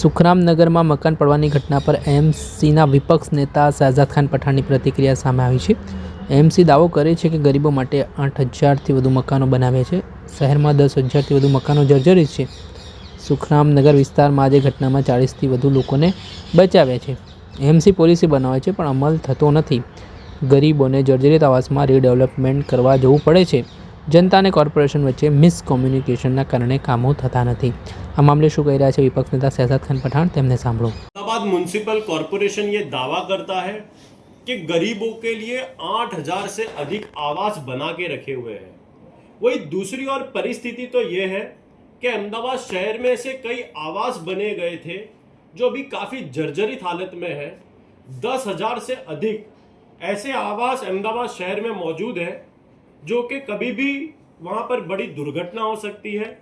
સુખરામનગરમાં મકાન પડવાની ઘટના પર એમસીના વિપક્ષ નેતા શહજાદ ખાન પઠાણની પ્રતિક્રિયા સામે આવી છે. એમસી દાવો કરે છે કે ગરીબો માટે આઠ હજારથી વધુ મકાનો બનાવ્યા છે. શહેરમાં દસ હજારથી વધુ મકાનો જર્જરિત છે. સુખરામનગર વિસ્તારમાં આજે ઘટનામાં ચાળીસથી વધુ લોકોને બચાવ્યા છે. એમસી પોલિસી બનાવે છે, પણ અમલ થતો નથી. ગરીબોને જર્જરિત આવાસમાં રીડેવલપમેન્ટ કરવા જવું પડે છે. જનતા અને કોર્પોરેશન વચ્ચે મિસકોમ્યુનિકેશનના કારણે કામો થતા નથી આ મામલે શું કહી રહ્યા છે વિપક્ષ નેતા શહેજાદ ખાન પઠાણ તેમને સાંભળો इलाहाबाद म्यूनसिपल कॉरपोरेशन ये दावा करता है कि गरीबों के लिए आठ हजार से अधिक आवास बना के रखे हुए हैं वही दूसरी ओर परिस्थिति तो ये है कि अहमदाबाद शहर में से कई आवास बने गए थे जो अभी काफ़ी जर्जरित हालत में है दस हजार से अधिक ऐसे आवास अहमदाबाद शहर में मौजूद है जो कि कभी भी वहाँ पर बड़ी दुर्घटना हो सकती है।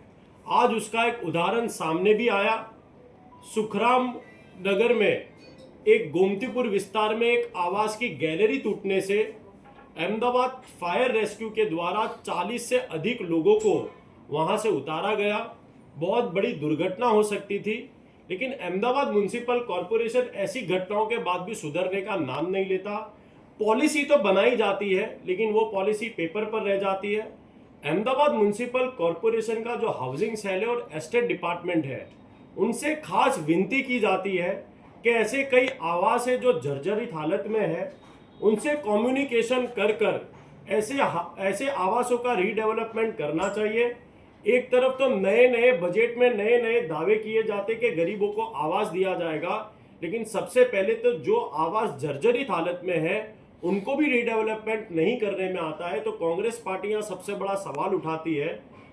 आज उसका एक उदाहरण सामने भी आया। सुखराम नगर में, एक गोमतीपुर विस्तार में एक आवास की गैलरी टूटने से अहमदाबाद फायर रेस्क्यू के द्वारा 40 से अधिक लोगों को वहाँ से उतारा गया। बहुत बड़ी दुर्घटना हो सकती थी, लेकिन अहमदाबाद म्यूनसिपल कॉरपोरेशन ऐसी घटनाओं के बाद भी सुधरने का नाम नहीं लेता। पॉलिसी तो बनाई जाती है, लेकिन वो पॉलिसी पेपर पर रह जाती है। अहमदाबाद म्यूनसिपल कॉरपोरेशन का जो हाउसिंग सेल है और एस्टेट डिपार्टमेंट है, उनसे खास विनती की जाती है कि ऐसे कई आवास है जो जर्जरित हालत में है, उनसे कम्युनिकेशन कर कर ऐसे ऐसे आवासों का रीडेवलपमेंट करना चाहिए। एक तरफ़ तो नए नए बजट में नए नए दावे किए जाते कि गरीबों को आवास दिया जाएगा, लेकिन सबसे पहले तो जो आवास जर्जरित हालत में है उनको भी रीडेवलपमेंट नहीं करने में आता है तो कांग्रेस पार्टियाँ सबसे बड़ा सवाल उठाती है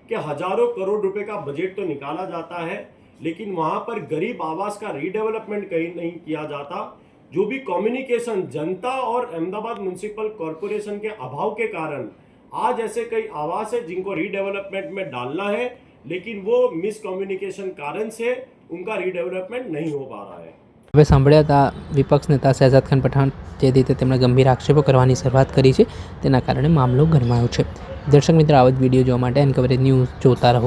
कि हज़ारों करोड़ रुपए का बजट तो निकाला जाता है, लेकिन वहाँ पर गरीब आवास का रीडेवलपमेंट कहीं नहीं किया जाता। जो भी कम्युनिकेशन जनता और अहमदाबाद म्यूनसिपल कॉरपोरेशन के अभाव के कारण आज ऐसे कई आवास है जिनको रीडेवलपमेंट में डालना है, लेकिन वो मिस कम्युनिकेशन कारण से उनका रीडेवलपमेंट नहीं हो पा रहा है। હવે સાંભળ્યા હતા વિપક્ષ નેતા શહેજાદ ખાન પઠાણ, જે રીતે તેમણે ગંભીર આક્ષેપો કરવાની શરૂઆત કરી છે, તેના કારણે મામલો ગરમાયો છે. દર્શક મિત્રો, આવા જ વીડિયો જોવા માટે એન કવરેજ ન્યૂઝ જોતા રહો.